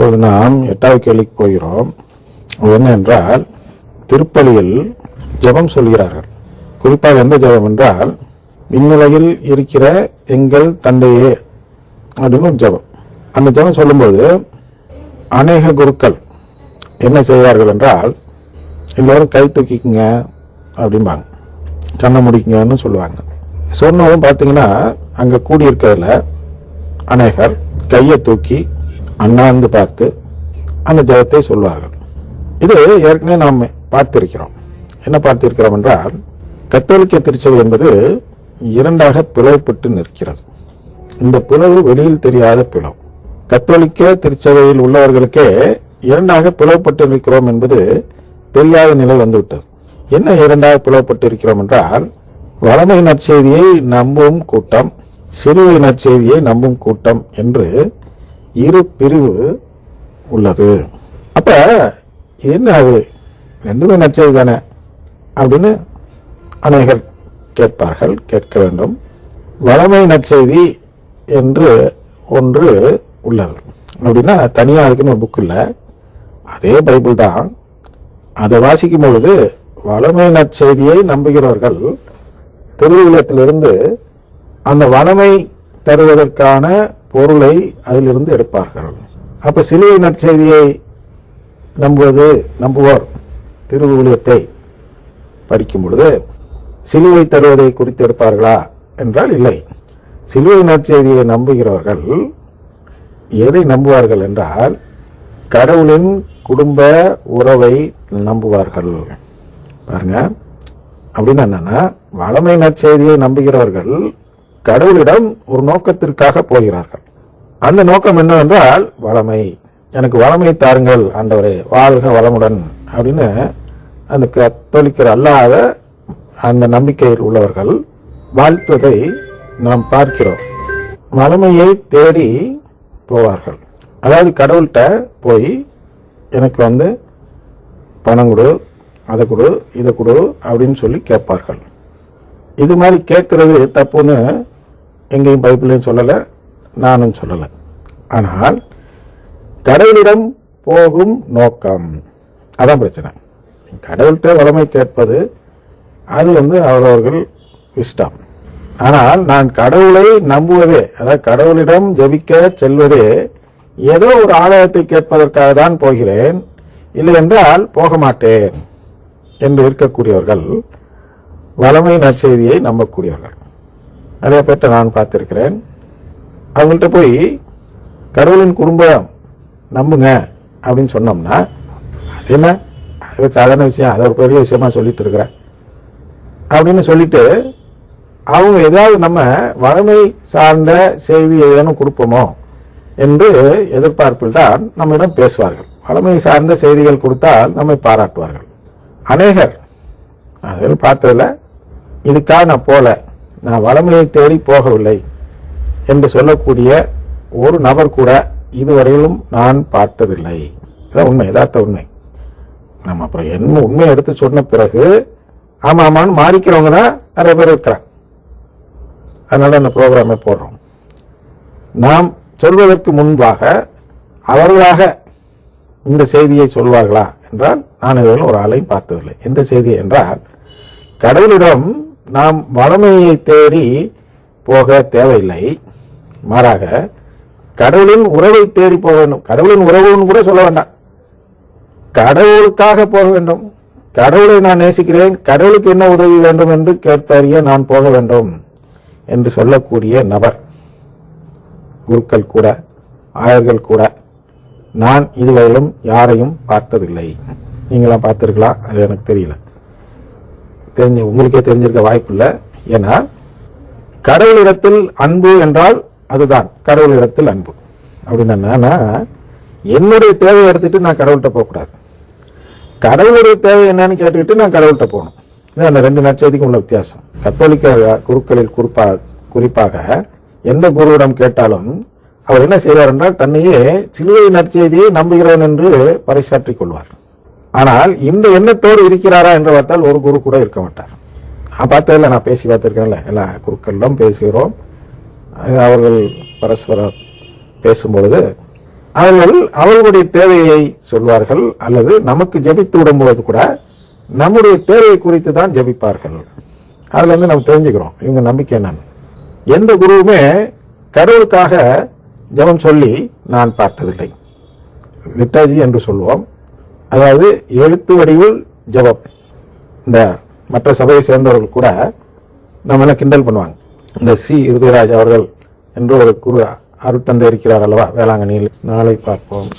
இப்போது நாம் எட்டாவது கேள்விக்கு போகிறோம். அது திருப்பலியில் ஜெபம் சொல்கிறார்கள். குறிப்பாக எந்த ஜெபம் என்றால் விண்ணுலகில் இருக்கிற எங்கள் தந்தையே அப்படின்னு ஒரு ஜெபம். அந்த ஜெபம் சொல்லும்போது அநேக குருக்கள் என்ன செய்வார்கள் என்றால் எல்லோரும் கை தூக்கிக்குங்க அப்படிம்பாங்க. கண்ணை முடிக்குங்கன்னு சொல்லுவாங்க. சொன்னதும் பார்த்தீங்கன்னா அங்கே கூடியிருக்கிறதுல அநேகர் கையை தூக்கி அண்ணாந்து பார்த்து அந்த ஜெபத்தை சொல்வார்கள். இது ஏற்கனவே நாம் பார்த்திருக்கிறோம். என்ன பார்த்திருக்கிறோம் என்றால் கத்தோலிக்க திருச்சபை என்பது இரண்டாக பிளவுபட்டு நிற்கிறது. இந்த பிளவு வெளியில் தெரியாத பிளவு. கத்தோலிக்க திருச்சபையில் உள்ளவர்களுக்கே இரண்டாக பிளவுபட்டு இருக்கிறோம் என்பது தெரியாத நிலை வந்துவிட்டது. என்ன இரண்டாக பிளவுபட்டு இருக்கிறோம் என்றால் வளமை நற்செய்தியை நம்பும் கூட்டம் சிறுவை நற்செய்தியை நம்பும் கூட்டம் என்று இரு பிரிவு உள்ளது. அப்ப என்ன அது? ரெண்டுமே நற்செய்தி தானே? அப்படின்னு அநேகர் கேட்பார்கள் கேட்க வேண்டும். வளமை நற்செய்தி என்று ஒன்று உள்ளது. அப்படின்னா தனியாக அதுக்குன்னு ஒரு புக் இல்லை. அதே பைபிள் தான். அதை வாசிக்கும் பொழுது வளமை நற்செய்தியை நம்புகிறவர்கள் திருவிழத்திலிருந்து அந்த வளமை தருவதற்கான பொருளை அதிலிருந்து எடுப்பார்கள். அப்ப சிலுவை நற்செய்தியை நம்புவது நம்புவோர் திருவிழியத்தை படிக்கும் பொழுது சிலுவை தருவதை குறித்து எடுப்பார்களா என்றால் இல்லை. சிலுவை நற்செய்தியை நம்புகிறவர்கள் எதை நம்புவார்கள் என்றால் கடவுளின் குடும்ப உறவை நம்புவார்கள். பாருங்க. அப்படின்னு என்னன்னா வளமை நற்செய்தியை நம்புகிறவர்கள் கடவுளிடம் ஒரு நோக்கத்திற்காக போகிறார்கள். அந்த நோக்கம் என்னவென்றால் வளமை. எனக்கு வளமை தாருங்கள் ஆண்டவரே வாழ்க வளமுடன் அப்படின்னு அந்த கத்தோலிக்கர் அல்லாத அந்த நம்பிக்கையில் உள்ளவர்கள் வாழ்த்துவதை நாம் பார்க்கிறோம். வளமையை தேடி போவார்கள். அதாவது கடவுள்கிட்ட போய் எனக்கு வந்து பணம் கொடு அதை கொடு இதை கொடு அப்படின்னு சொல்லி கேட்பார்கள். இது மாதிரி கேட்குறது தப்புன்னு எங்கேயும் பைபிளையும் சொல்லலை நானும் சொல்லலை. ஆனால் கடவுளிடம் போகும் நோக்கம். அதான் பிரச்சனை. கடவுள்கிட்ட வளமை கேட்பது அது வந்து அவரவர்கள் இஷ்டம். ஆனால் நான் கடவுளை நம்புவதே அதாவது கடவுளிடம் ஜெபிக்க செல்வதே ஏதோ ஒரு ஆதாயத்தை கேட்பதற்காக தான் போகிறேன். இல்லை என்றால் போக மாட்டேன் என்று இருக்கக்கூடியவர்கள் வளமை நற்செய்தியை நம்பக்கூடியவர்கள். நிறைய பேர்ட்ட நான் பார்த்திருக்கிறேன் அவங்கள்ட்ட போய் கடவுளின் குடும்பம் நம்புங்க அப்படின்னு சொன்னோம்னா அது என்ன? அது சாதாரண விஷயம். அதை ஒரு பெரிய விஷயமா சொல்லிட்டு இருக்கிறேன் அப்படின்னு சொல்லிட்டு அவங்க ஏதாவது நம்ம வளமை சார்ந்த செய்தி ஏதேனும் கொடுப்போமோ என்று எதிர்பார்ப்பில் தான் நம்மிடம் பேசுவார்கள். வளமை சார்ந்த செய்திகள் கொடுத்தால் நம்மை பாராட்டுவார்கள். அநேகர் அதில் பார்த்ததில்ல. இதுக்காக நான் போல. நான் வளமையை தேடி போகவில்லை என்று சொல்லக்கூடிய ஒரு நபர் கூட இதுவரையிலும் நான் பார்த்ததில்லை. இதான் உண்மை யதார்த்த உண்மை. நம்ம அப்புறம் என்ன உண்மையை எடுத்து சொன்ன பிறகு ஆமா ஆமான்னு மாறிக்கிறவங்க தான் நிறைய பேர் இருக்கிறாங்க. அதனால அந்த ப்ரோக்ராமை போடுறோம். நாம் சொல்வதற்கு முன்பாக அவர்களாக இந்த செய்தியை சொல்வார்களா என்றால் நான் இதுவரை ஒரு ஆளையும் பார்த்ததில்லை. எந்த செய்தி என்றால் கடவுளிடம் நாம் வளமையை தேடி போக தேவையில்லை. மாறாக கடவுளின் உறவை தேடி போக வேண்டும். கடவுளின் உறவுன்னு கூட சொல்ல வேண்டாம். கடவுளுக்காக போக வேண்டும். கடவுளை நான் நேசிக்கிறேன். கடவுளுக்கு என்ன உதவி வேண்டும் என்று கேட்பறிய நான் போக வேண்டும் என்று சொல்லக்கூடிய நபர். குருக்கள் கூட ஆயர்கள் கூட நான் இதுவரையிலும் யாரையும் பார்த்ததில்லை. நீங்களாம் பார்த்துருக்கலாம். அது எனக்கு தெரியல. தெரிஞ்சு உங்களுக்கே தெரிஞ்சிருக்க வாய்ப்பு இல்லை ஏன்னா கடவுளிடத்தில் அன்பு என்றால் அதுதான். கடவுளிடத்தில் அன்பு. அப்படின்னு என்னன்னா என்னுடைய தேவையை எடுத்துட்டு நான் கடவுள்கிட்ட போகக்கூடாது. கடவுளுடைய தேவை என்னன்னு கேட்டுக்கிட்டு நான் கடவுள்கிட்ட போகணும். இது அந்த ரெண்டு நற்செய்திக்கும் உள்ள வித்தியாசம். கத்தோலிக்க குருக்களில் குறிப்பா குறிப்பாக எந்த குருவிடம் கேட்டாலும் அவர் என்ன செய்வார் என்றால் தன்னையே சிலுவை நற்செய்தியை நம்புகிறவன் என்று பறைசாற்றிக் கொள்வார். ஆனால் இந்த எண்ணத்தோடு இருக்கிறாரா என்று பார்த்தால் ஒரு குரு கூட இருக்க மாட்டார். நான் பார்த்ததில்ல நான் பேசி பார்த்துருக்கேன்ல எல்லா குருக்களிடம் பேசுகிறோம். அவர்கள் பரஸ்பரம் பேசும்பொழுது அவர்கள் அவர்களுடைய தேவையை சொல்வார்கள் அல்லது நமக்கு ஜெபித்து விடும்பொழுது கூட நம்முடைய தேவையை குறித்து தான் ஜெபிப்பார்கள். அதில் வந்து நம்ம தெரிஞ்சுக்கிறோம் இவங்க நம்பிக்கை என்னன்னு. எந்த குருவுமே கடவுளுக்காக ஜெபம் சொல்லி நான் பார்த்ததில்லை. லிட்டாஜி என்று சொல்லுவோம் அதாவது எழுத்து வடிவில் ஜபம். இந்த மற்ற சபையை சேர்ந்தவர்கள் கூட நம்ம கிண்டல் பண்ணுவாங்க? இந்த சி. இருதயராஜ் அவர்கள் என்று ஒரு குரு அருட்தந்தை இருக்கிறார் அல்லவா? வேளாங்கண்ணியில். நாளை பார்ப்போம்.